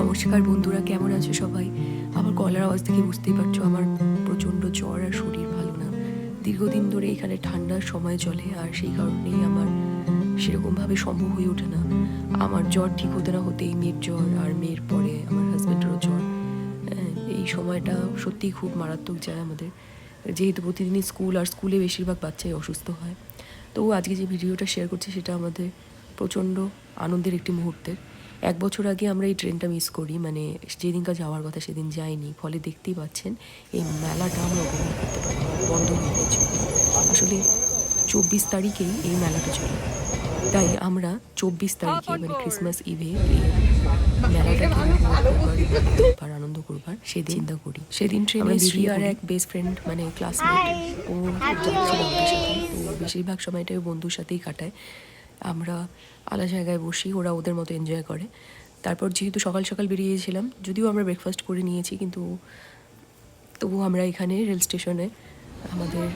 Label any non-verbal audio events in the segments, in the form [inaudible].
নমস্কার বন্ধুরা, কেমন আছো সবাই? আমার গলার আওয়াজ থেকে বুঝতেই পারছ, আমার প্রচণ্ড জ্বর আর শরীর ভালো না। দীর্ঘদিন ধরে এখানে ঠান্ডার সময় চলে, আর সেই কারণেই আমার সেরকমভাবে সম্ভব হয়ে ওঠে না। আমার জ্বর ঠিক হতে না হতেই মেয়ের জ্বর, আর মেয়ের পরে আমার হাজব্যান্ডেরও জ্বর। এই সময়টা সত্যিই খুব মারাত্মক যায় আমাদের। যেহেতু প্রতিদিনই স্কুল, আর স্কুলে বেশিরভাগ বাচ্চাই অসুস্থ হয়। তো আজকে যে ভিডিওটা শেয়ার করছি, সেটা আমাদের প্রচণ্ড আনন্দের একটি মুহূর্তের। এক বছর আগে আমরা এই ট্রেনটা মিস করি মানে যেদিনকার যাওয়ার কথা সেদিন যাইনি। ফলে দেখতেই পাচ্ছেন এই মেলাটা আমরা উপভোগ করতে পারি। বন্ধ হয়ে গেছে। আসলে চব্বিশ তারিখেই এই মেলাটা চলে। তাই আমরা চব্বিশ তারিখে মানে ক্রিসমাস ইভে মেলাটাকে দেখবার, আনন্দ করবার সেদিন চিন্তা করি। সেদিন ট্রেনে শ্রী আর এক বেস্ট ফ্রেন্ড মানে ক্লাসমেট ও বেশিরভাগ সময়টাই ও বন্ধুর সাথেই কাটায়। আমরা আলাদা জায়গায় বসি, ওরা ওদের মতো এনজয় করে। তারপর যেহেতু সকাল সকাল বেরিয়েছিলাম, যদিও আমরা ব্রেকফাস্ট করে নিয়েছি, কিন্তু তবু আমরা এখানে রেল স্টেশনে আমাদের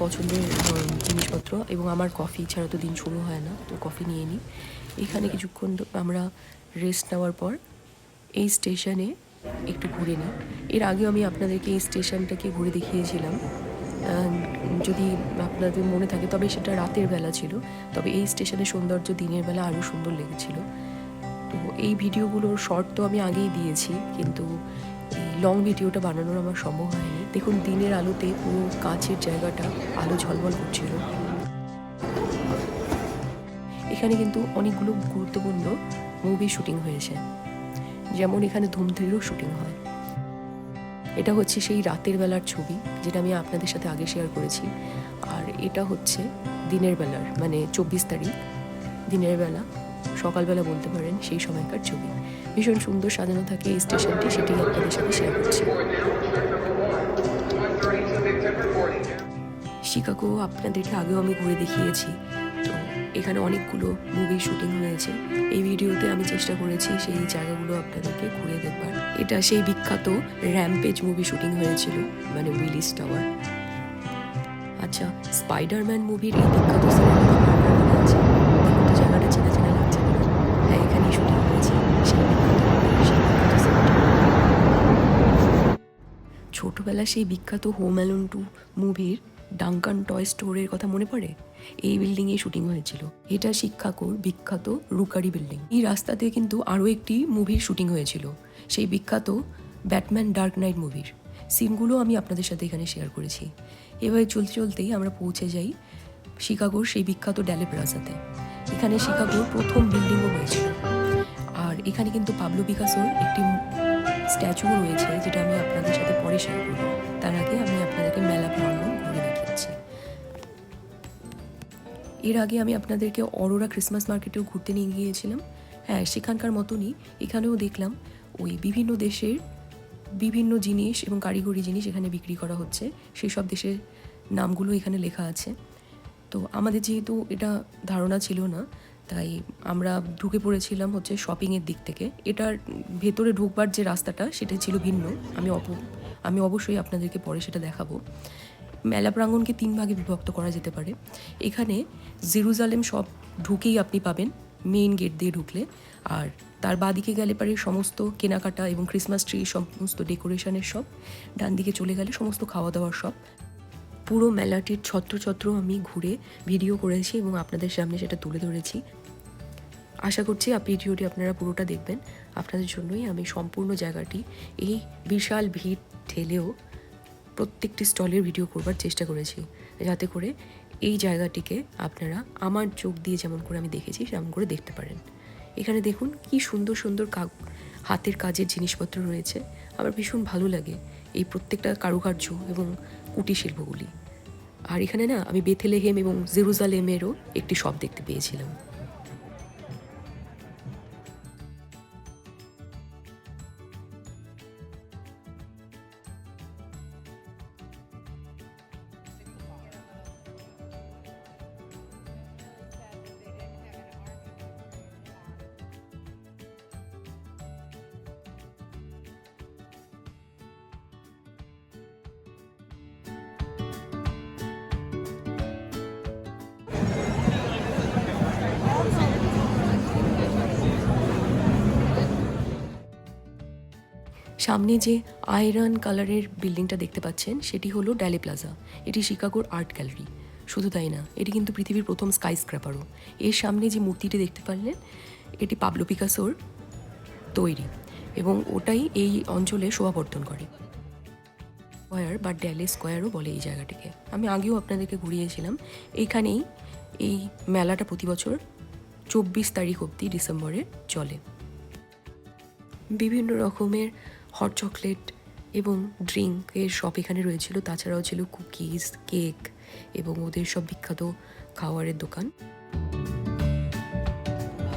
পছন্দের জিনিসপত্র এবং আমার কফি ছাড়া তো দিন শুরু হয় না, তো কফি নিয়ে নিই। এখানে কিছুক্ষণ আমরা রেস্ট নেওয়ার পর এই স্টেশনে একটু ঘুরে নিই। এর আগেও আমি আপনাদেরকে এই স্টেশনটাকে ঘুরে দেখিয়েছিলাম। যদি আপনাদের মনে থাকে, তবে সেটা রাতের বেলা ছিল। তবে এই স্টেশনের সৌন্দর্য দিনের বেলা আরও সুন্দর লেগেছিল। তো এই ভিডিওগুলোর শর্ট তো আমি আগেই দিয়েছি, কিন্তু এই লং ভিডিওটা বানানোর আমার সম্ভব হয়নি। দেখুন, দিনের আলোতে পুরো কাছের জায়গাটা আলো ঝলমল করছিল। এখানে কিন্তু অনেকগুলো গুরুত্বপূর্ণ মুভি শুটিং হয়েছে। যেমন এখানে ধুমথ্রিরও শুটিং হয়। এটা হচ্ছে সেই রাতের বেলার ছবি, যেটা আমি আপনাদের সাথে আগে শেয়ার করেছি। আর এটা হচ্ছে দিনের বেলার মানে চব্বিশ তারিখ, দিনের বেলা, সকালবেলা বলতে পারেন সেই সময়কার ছবি। ভীষণ সুন্দর সাজানো থাকে এই স্টেশনটি, সেটি আপনাদের সাথে শেয়ার করছি। শিকাগো আপনাদেরকে আগেও আমি ঘুরে দেখিয়েছি। এখানে অনেকগুলো মুভি শুটিং হয়েছে। এই ভিডিওতে আমি চেষ্টা করেছি সেই জায়গাগুলো আপনাদেরকে ঘুরে দেখবার। এটা সেই বিখ্যাত র্যাম্পেজ মুভি শুটিং হয়েছিল মানে উইলিস টাওয়ার আচ্ছা স্পাইডারম্যান মুভির এই বিখ্যাত মনে আছে? হ্যাঁ এখানেই শুটিং হয়েছে, সেই বিখ্যাত হোম অ্যালোন টু। মুভির ডাঙ্কান টয় স্টোরের কথা মনে পড়ে? এই বিল্ডিংয়ে শুটিং হয়েছিল। এটা শিক্ষাকোর বিখ্যাত রুকারি বিল্ডিং এই রাস্তাতে কিন্তু আরও একটি মুভির শুটিং হয়েছিল। সেই বিখ্যাত ব্যাটম্যান ডার্ক নাইট মুভির সিনগুলো আমি আপনাদের সাথে এখানে শেয়ার করেছি। এভাবে চলতে চলতেই আমরা পৌঁছে যাই শিকাগোর সেই বিখ্যাত ড্যালে প্লাজাতে এখানে শিকাগোর প্রথম বিল্ডিংও হয়েছিল। আর এখানে কিন্তু পাবলো পিকাসোর একটি স্ট্যাচুও রয়েছে, যেটা আমি আপনাদের সাথে পরে শেয়ার করব। তার আগে আমি এর আগে আমি আপনাদেরকে অরোরা ক্রিসমাস মার্কেটেও ঘুরতে নিয়ে গিয়েছিলাম। হ্যাঁ সেখানকার মতনই এখানেও দেখলাম ওই বিভিন্ন দেশের বিভিন্ন জিনিস এবং কারিগরি জিনিস এখানে বিক্রি করা হচ্ছে। সেই সব দেশের নামগুলো এখানে লেখা আছে। তো আমাদের যেহেতু এটা ধারণা ছিল না, তাই আমরা ঢুকে পড়েছিলাম হচ্ছে শপিংয়ের দিক থেকে। এটার ভেতরে ঢুকবার যে রাস্তাটা, সেটা ছিল ভিন্ন। আমি অপ আমি অবশ্যই আপনাদেরকে পরে সেটা দেখাবো। মেলা প্রাঙ্গণকে তিন ভাগে বিভক্ত করা যেতে পারে। এখানে জেরুজালেম সব ঢুকেই আপনি পাবেন মেইন গেট দিয়ে ঢুকলে। আর তার বাদিকে গেলে পারে সমস্ত কেনাকাটা এবং ক্রিসমাস ট্রি সমস্ত ডেকোরেশনের সব ডান দিকে চলে গেলে সমস্ত খাওয়া দাওয়ার সব পুরো মেলাটির ছত্র ছত্র আমি ঘুরে ভিডিও করেছি এবং আপনাদের সামনে সেটা তুলে ধরেছি। আশা করছি ভিডিওটি আপনারা পুরোটা দেখবেন। আপনাদের জন্যই আমি সম্পূর্ণ জায়গাটি, এই বিশাল ভিড় ঠেলেও প্রত্যেকটি স্টলের ভিডিও করবার চেষ্টা করেছি। যাতে করে এই জায়গাটিকে আপনারা আমার চোখ দিয়ে যেমন করে আমি দেখেছি তেমন করে দেখতে পারেন। এখানে দেখুন কি সুন্দর সুন্দর কাগ, হাতের কাজের জিনিসপত্র রয়েছে। আমার ভীষণ ভালো লাগে এই প্রত্যেকটা কারুকার্য এবং কুটির শিল্পগুলি। আর এখানে না আমি বেথেলেহেম এবং জেরুজালেমেরও একটি শপ দেখতে পেয়েছিলাম। সামনে যে আয়রন কালারের বিল্ডিংটা দেখতে পাচ্ছেন, সেটি হলো ড্যালি প্লাজা। এটি শিকাগোর আর্ট গ্যালারি। শুধু তাই না, এটি কিন্তু পৃথিবীর প্রথম স্কাই স্ক্র্যাপারও এর সামনে যে মূর্তিটি দেখতে পারলেন, এটি পাবলো পিকাসোর তৈরি এবং ওটাই এই অঞ্চলে শোভাবর্ধন করে। স্কোয়ার বা ড্যালে স্কোয়ারও বলে এই জায়গাটিকে। আমি আগেও আপনাদেরকে ঘুরিয়েছিলাম। এইখানেই এই মেলাটা প্রতি বছর চব্বিশ তারিখ অবধি ডিসেম্বরে চলে। বিভিন্ন রকমের হট চকলেট এবং ড্রিঙ্কের শপ এখানে রয়েছিল। তাছাড়াও ছিল কুকিজ কেক এবং ওদের সব বিখ্যাত খাবারের দোকান।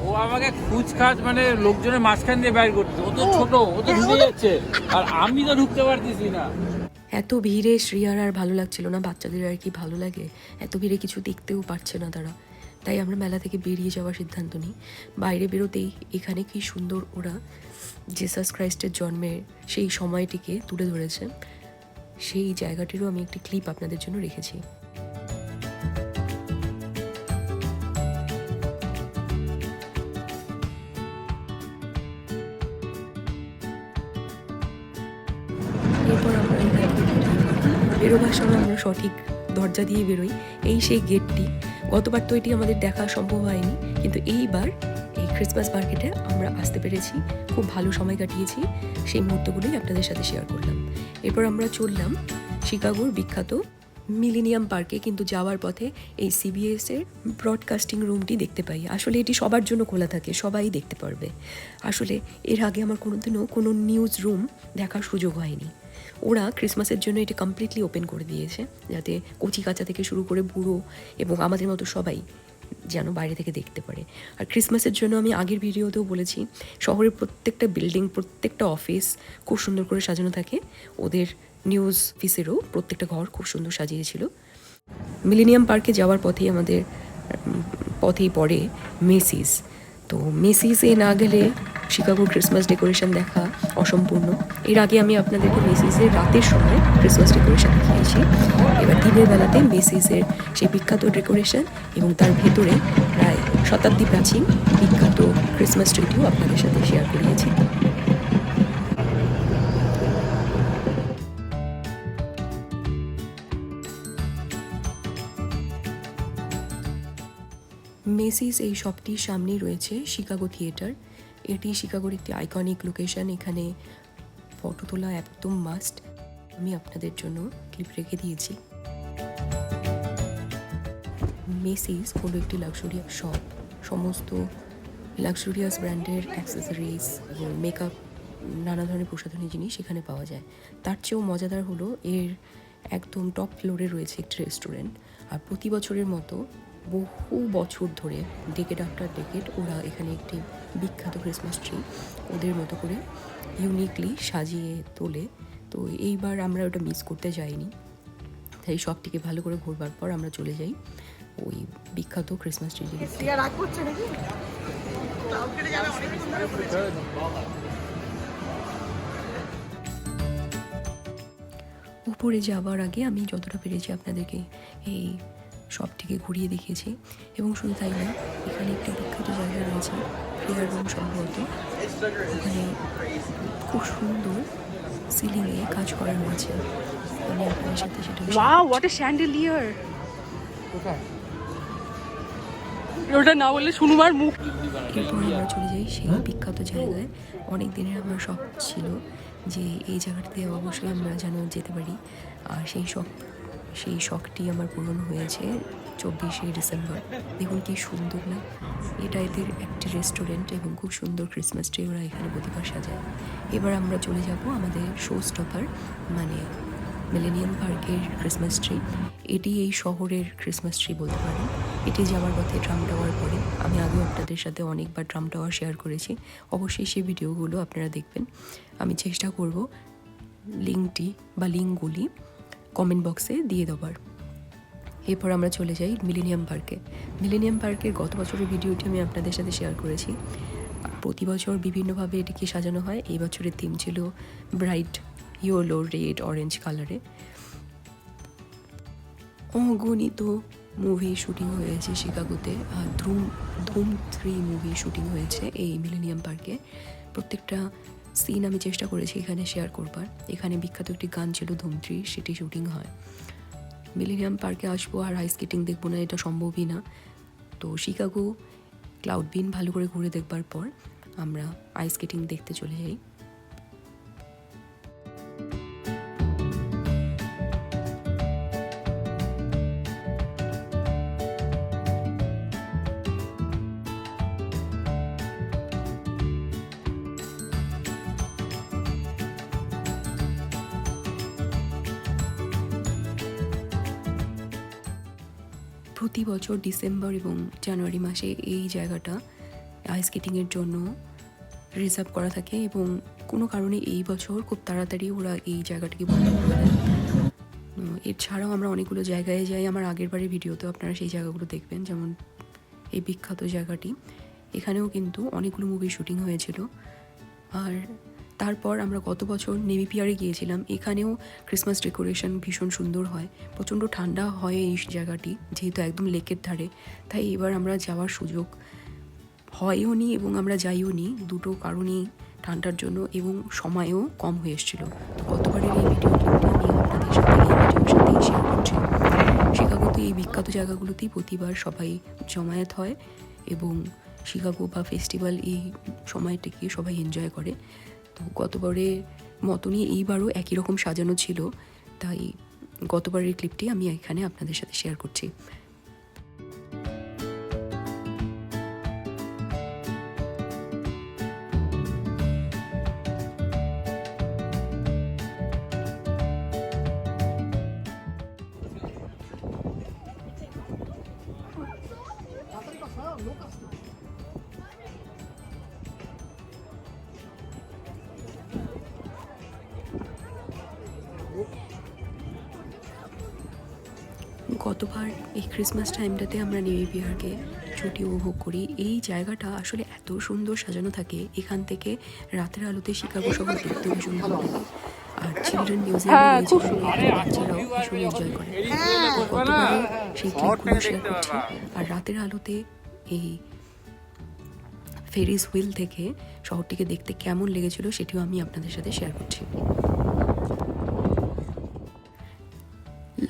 ও আমাকে খুচখাচ মানে লোকজনের মাঝখান দিয়ে বাইর করছে ও তো ছোট ও তো ঢুকে যাচ্ছে। আর আমি তো ঢুকতে পারতেছি না। এত ভিড়ে শ্রিয়ার আর ভালো লাগছিল না? বাচ্চাদের আর কি ভালো লাগে? এত ভিড়ে কিছু দেখতেও পারছে না তারা। তাই আমরা মেলা থেকে বেরিয়ে যাওয়ার সিদ্ধান্ত নিই। বাইরে বেরোতেই এখানে কি সুন্দর ওরা জেসাস ক্রাইস্টের জন্মের সেই সময়টিকে তুলে ধরেছে। সেই জায়গাটিরও আমি একটি ক্লিপ আপনাদের জন্য রেখেছি। এরপর আমরা। বেরোবার সময় আমরা সঠিক দরজা দিয়ে বেরোই। এই সেই গেটটি গতবার তো এটি আমাদের দেখা সম্ভব হয়নি, কিন্তু এইবার এই ক্রিসমাস মার্কেটে আমরা আসতে পেরেছি, খুব ভালো সময় কাটিয়েছি, সেই মুহূর্তগুলোই আপনাদের সাথে শেয়ার করলাম। এরপর আমরা চললাম শিকাগোর বিখ্যাত মিলিনিয়াম পার্কে কিন্তু যাওয়ার পথে এই সিবিএস এর ব্রডকাস্টিং রুমটি দেখতে পাই। আসলে এটি সবার জন্য খোলা থাকে, সবাই দেখতে পারবে। আসলে এর আগে আমার কোনোদিনও কোনো নিউজ রুম দেখার সুযোগ হয়নি। ওরা ক্রিসমাসের জন্য এটা কমপ্লিটলি ওপেন করে দিয়েছে, যাতে কচি কাঁচা থেকে শুরু করে বুড়ো এবং আমাদের মতো সবাই যেন বাইরে থেকে দেখতে পারে। আর ক্রিসমাসের জন্য আমি আগের ভিডিওতেও বলেছি, শহরের প্রত্যেকটা বিল্ডিং প্রত্যেকটা অফিস খুব সুন্দর করে সাজানো থাকে। ওদের নিউজ অফিসেরও প্রত্যেকটা ঘর খুব সুন্দর সাজিয়েছিল। মিলেনিয়াম পার্কে যাওয়ার পথেই আমাদের পথেই পড়ে মেসিস তো মেসিসে না গেলে শিকাগো ক্রিসমাস ডেকোরেশন দেখা অসম্পূর্ণ। এর আগে আমি আপনাদেরকে মেসিসের রাতের সময় ক্রিসমাস ডেকোরেশন দেখিয়েছি। এবার দিনের বেলাতে মেসিসের সেই বিখ্যাত ডেকোরেশন এবং তার ভেতরে প্রায় শতাব্দী প্রাচীন বিখ্যাত ক্রিসমাস ট্রিটিও আপনাদের সাথে শেয়ার করিয়েছি। মেসিস এই শপটির সামনেই রয়েছে শিকাগো থিয়েটার এটি শিকাগোর একটি আইকনিক লোকেশন এখানে ফটো তোলা একদম মাস্ট আমি আপনাদের জন্য ক্লিপ রেখে দিয়েছি। মেসিস হলো একটি লাক্সুরিয়াস শপ সমস্ত লাক্সুরিয়াস ব্র্যান্ডের অ্যাক্সেসরিজ মেকআপ নানা ধরনের প্রসাধনী জিনিস এখানে পাওয়া যায়। তার চেয়েও মজাদার হলো এর একদম টপ ফ্লোরে রয়েছে একটি রেস্টুরেন্ট আর প্রতি বছরের মতো বহু বছর ধরে ডেকেট আফটার ডেকেট ওরা এখানে একটি বিখ্যাত ক্রিসমাস ট্রি ওদের মতো করে ইউনিকলি সাজিয়ে তোলে। তো এইবার আমরা ওটা মিস করতে যাইনি। তাই সবটিকে ভালো করে ঘুরবার পর আমরা চলে যাই ওই বিখ্যাত ক্রিসমাস ট্রি উপরে যাওয়ার আগে আমি যতটা পেরেছি আপনাদেরকে এই সবটিকে ঘুরিয়ে দেখিয়েছি এবং শুধু তাই না এখানে একটি বিখ্যাত জায়গা রয়েছে প্রেয়ার রুম সম্ভবত। ওখানে খুব সুন্দর সিলিংয়ে কাজ করা রয়েছে। আমি আপনাদের সাথে সেটা Wow, what a chandelier! ওটা না বললে শুনুমার মুখ। এরপর আমরা চলে যাই সেই বিখ্যাত জায়গায়। অনেক দিনের আমার শখ ছিল যে এই জায়গাটাতে অবশ্যই আমরা যেন যেতে পারি। আর সেই শখ সেই শখটি আমার পূরণ হয়েছে চব্বিশে ডিসেম্বর। দেখুন কি সুন্দর না? এটা এদের একটি রেস্টুরেন্ট এবং খুব সুন্দর ক্রিসমাস ট্রি ওরা এখানে প্রতিবার সাজায়। এবার আমরা চলে যাব আমাদের শো স্টপার মানে মিলেনিয়াম পার্কের ক্রিসমাস ট্রি এটি এই শহরের ক্রিসমাস ট্রি বলতে পারেন। এটি যাওয়ার পথে ট্রাম টাওয়ার পরে আমি আগেও আপনাদের সাথে অনেকবার ট্রাম টাওয়ার শেয়ার করেছি। অবশ্যই সেই ভিডিওগুলো আপনারা দেখবেন। আমি চেষ্টা করব লিঙ্কটি বা লিঙ্কগুলি কমেন্ট বক্সে দিয়ে দেওয়ার এরপর আমরা চলে যাই মিলেনিয়াম পার্কে মিলেনিয়াম পার্কের গত বছরের ভিডিওটি আমি আপনাদের সাথে শেয়ার করেছি। প্রতি বছর বিভিন্নভাবে এটিকে সাজানো হয়। এই বছরের থিম ছিল ব্রাইট ইয়েলো রেড অরেঞ্জ কালারে অগণিত মুভি শুটিং হয়েছে শিকাগোতে। Dhoom Dhoom three movie shooting হয়েছে এই মিলেনিয়াম পার্কে প্রত্যেকটা সিন আমি চেষ্টা করেছি এখানে শেয়ার করবার। এখানে বিখ্যাত একটি গান ছিল ধুমত্রি, সেটি শুটিং হয়। মিলেনিয়াম পার্কে আসব আর আইস স্কেটিং দেখব না, এটা সম্ভবই না। তো শিকাগো ক্লাউড বিন ভালো করে ঘুরে দেখবার পর আমরা আইস স্কেটিং দেখতে চলে যাই। বছর ডিসেম্বর এবং জানুয়ারি মাসে এই জায়গাটা আইস স্কেটিংয়ের জন্য রিজার্ভ করা থাকে এবং কোনো কারণে এই বছর খুব তাড়াতাড়ি ওরা এই জায়গাটাকে বন্ধ করে দেয়। এছাড়াও আমরা অনেকগুলো জায়গায় যাই। আমার আগের বারের ভিডিওতেও আপনারা সেই জায়গাগুলো দেখবেন, যেমন এই বিখ্যাত জায়গাটি। এখানেও কিন্তু অনেকগুলো মুভি শুটিং হয়েছিল। আর তারপর আমরা গত বছর নেভি পিয়ারে গিয়েছিলাম। এখানেও ক্রিসমাস ডেকোরেশন ভীষণ সুন্দর হয়। প্রচণ্ড ঠান্ডা হয় এই জায়গাটি, যেহেতু একদম লেকের ধারে। তাই এবার আমরা যাওয়ার সুযোগ হয়ও নি এবং আমরা যাইও নি। দুটো কারণেই ঠান্ডার জন্য এবং সময়ও কম হয়ে এসেছিল। তো গতবারের এই ভিডিও আমি আপনাদের সাথে এই ভিডিওর সাথেই শেয়ার করছি। শিকাগোতে এই বিখ্যাত জায়গাগুলোতেই প্রতিবার সবাই জমায়েত হয় এবং শিকাগো বা ফেস্টিভ্যাল এই সময়টাকে সবাই এনজয় করে। তো গতবারের মতনই এইবারও একই রকম সাজানো ছিল, তাই গতবারের ক্লিপটি আমি এখানে আপনাদের সাথে শেয়ার করছি। গতবার এই ক্রিসমাস টাইমটাতে আমরা নেভি বিহারকে ছুটি উপভোগ করি। এই জায়গাটা আসলে এত সুন্দর সাজানো থাকে। এখান থেকে রাতের আলোতে শিকাগো শহর দেখতে ভীষণ ভালো লাগে। আর চিলড্রেন মিউজিয়াম হ্যাঁ, রয়েছে বাচ্চারাও ভীষণ এনজয় করে। গতবারে সেই ক্লিপগুলো শেয়ার করছি আর রাতের আলোতে এই ফেরিস হুইল থেকে শহরটিকে দেখতে কেমন লেগেছিল সেটিও আমি আপনাদের সাথে শেয়ার করছি।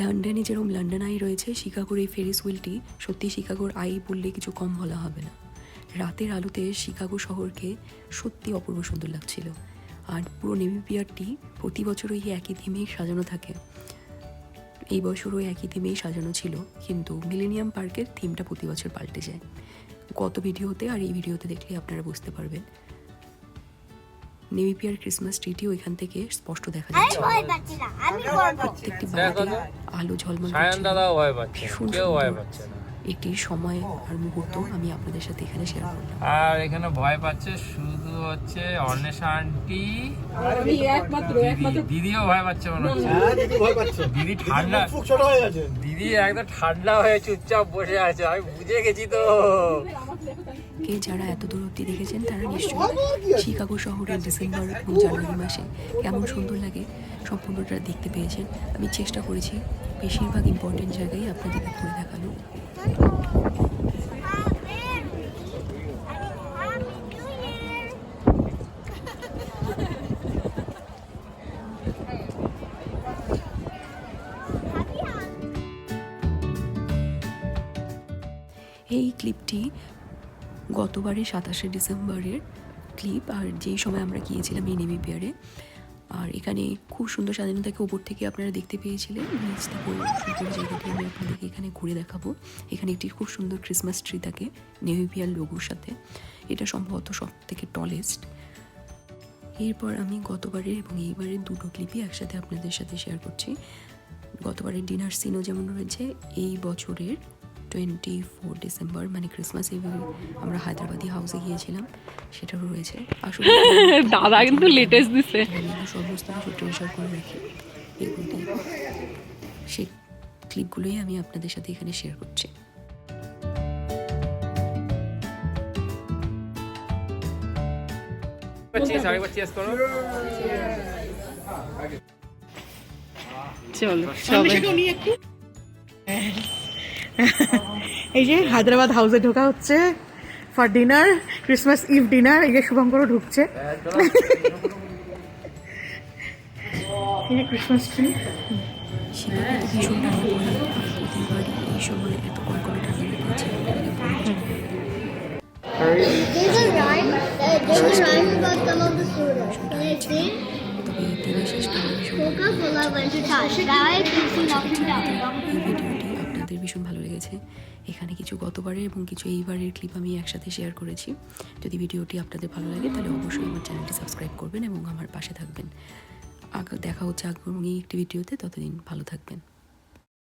লন্ডনে যেরকম লন্ডন আই রয়েছে, শিকাগোর এই ফেরিস হুইলটি সত্যি শিকাগোর আই বললে কিছু কম বলা হবে না। রাতের আলোতে শিকাগো শহরকে সত্যি অপূর্ব সুন্দর লাগছিল। আর পুরো নেভি পিয়ারটি প্রতি বছর ওই একই থিমেই সাজানো থাকে। এই বছর ওই একই থিমেই সাজানো ছিল, কিন্তু মিলেনিয়াম পার্কের থিমটা প্রতি বছর পাল্টে যায়। গত ভিডিওতে আর এই ভিডিওতে দেখলে আপনারা বুঝতে পারবেন। নেভি পিয়ার ক্রিসমাস ট্রিটি এখান থেকে স্পষ্ট দেখা আমি যাচ্ছে। ভয় পাচ্ছি না আমি করব প্রত্যেকটি বাড়িতে আলো ঝলমল সায়ন করছে। দাদাও ভয় পাচ্ছে ভীষণ কেউ ভয় সুন্দর পাচ্ছে না। একটি সময় আর মুহূর্ত আমি আপনাদের সাথে এখানে শেয়ার করলাম। আর এখানে ভয় পাচ্ছে শুধু হচ্ছে অন্বেষা আন্টি আমি একমাত্র একমাত্র। দিদিও ভয় পাচ্ছে মনে হচ্ছে। হ্যাঁ দিদি ভয় পাচ্ছে। দিদি ঠান্ডা। খুব ছোট হয়ে গেছে দিদি একদম ঠান্ডা হয়ে চুপচাপ বসে আছে আমি বুঝে গেছি তো। কে যারা এত দূর অব্দি দেখেছেন তারা নিশ্চয়ই শিকাগো শহরের ডিসেম্বর এবং জানুয়ারি মাসে কেমন সুন্দর লাগে সম্পূর্ণটা দেখতে পেয়েছেন। আমি চেষ্টা করেছি বেশিরভাগ ইম্পর্টেন্ট জায়গায় আপনাদেরকে ঘুরে দেখানো। এই ক্লিপটি গতবারে সাতাশে ডিসেম্বরের ক্লিপ আর যেই সময় আমরা গিয়েছিলাম এই নেভি পিয়ারে, আর এখানে খুব সুন্দর স্বাধীনতাকে ওপর থেকে আপনারা দেখতে পেয়েছিলেন। সুন্দর জায়গাটি আমি আপনাদেরকে এখানে ঘুরে দেখাবো। এখানে একটি খুব সুন্দর ক্রিসমাস ট্রি থাকে নেভি পিয়ার লোগোর সাথে। এটা সম্ভবত সব থেকে টলেস্ট এরপর আমি গতবারের এবং এইবারের দুটো ক্লিপই একসাথে আপনাদের সাথে শেয়ার করছি। গতবারের ডিনার সিনও যেমন রয়েছে, এই বছরের টোয়েন্টি ফোর ডিসেম্বর মানে ক্রিসমাস ইভে আমরা হায়দ্রাবাদি হাউসে গিয়েছিলাম। সেটাও রয়েছে। আসলে [laughs] দাদা কিন্তু লেটেস্ট দিছে। সমস্ত কিছু করে রাখি এগুলো সেই ক্লিপগুলোই আমি আপনাদের সাথে এখানে শেয়ার করছি। চলো সবাই একটু। [laughs] [laughs] এই যে হায়দ্রাবাদ হাউসে ঢোকা হচ্ছে for dinner Christmas eve dinner এই যে শুভঙ্করও ঢুকছে Christmas tree There's a rhyme. There's a rhyme about some of the Coca-Cola went to. ভীষণ ভালো লেগেছে। এখানে কিছু গতবারের এবং কিছু এইবারের ক্লিপ আমি একসাথে শেয়ার করেছি। যদি ভিডিওটি আপনাদের ভালো লাগে, তাহলে অবশ্যই আমার চ্যানেলটি সাবস্ক্রাইব করবেন এবং আমার পাশে থাকবেন। দেখা হচ্ছে আগামী একটি ভিডিওতে। ততদিন ভালো থাকবেন।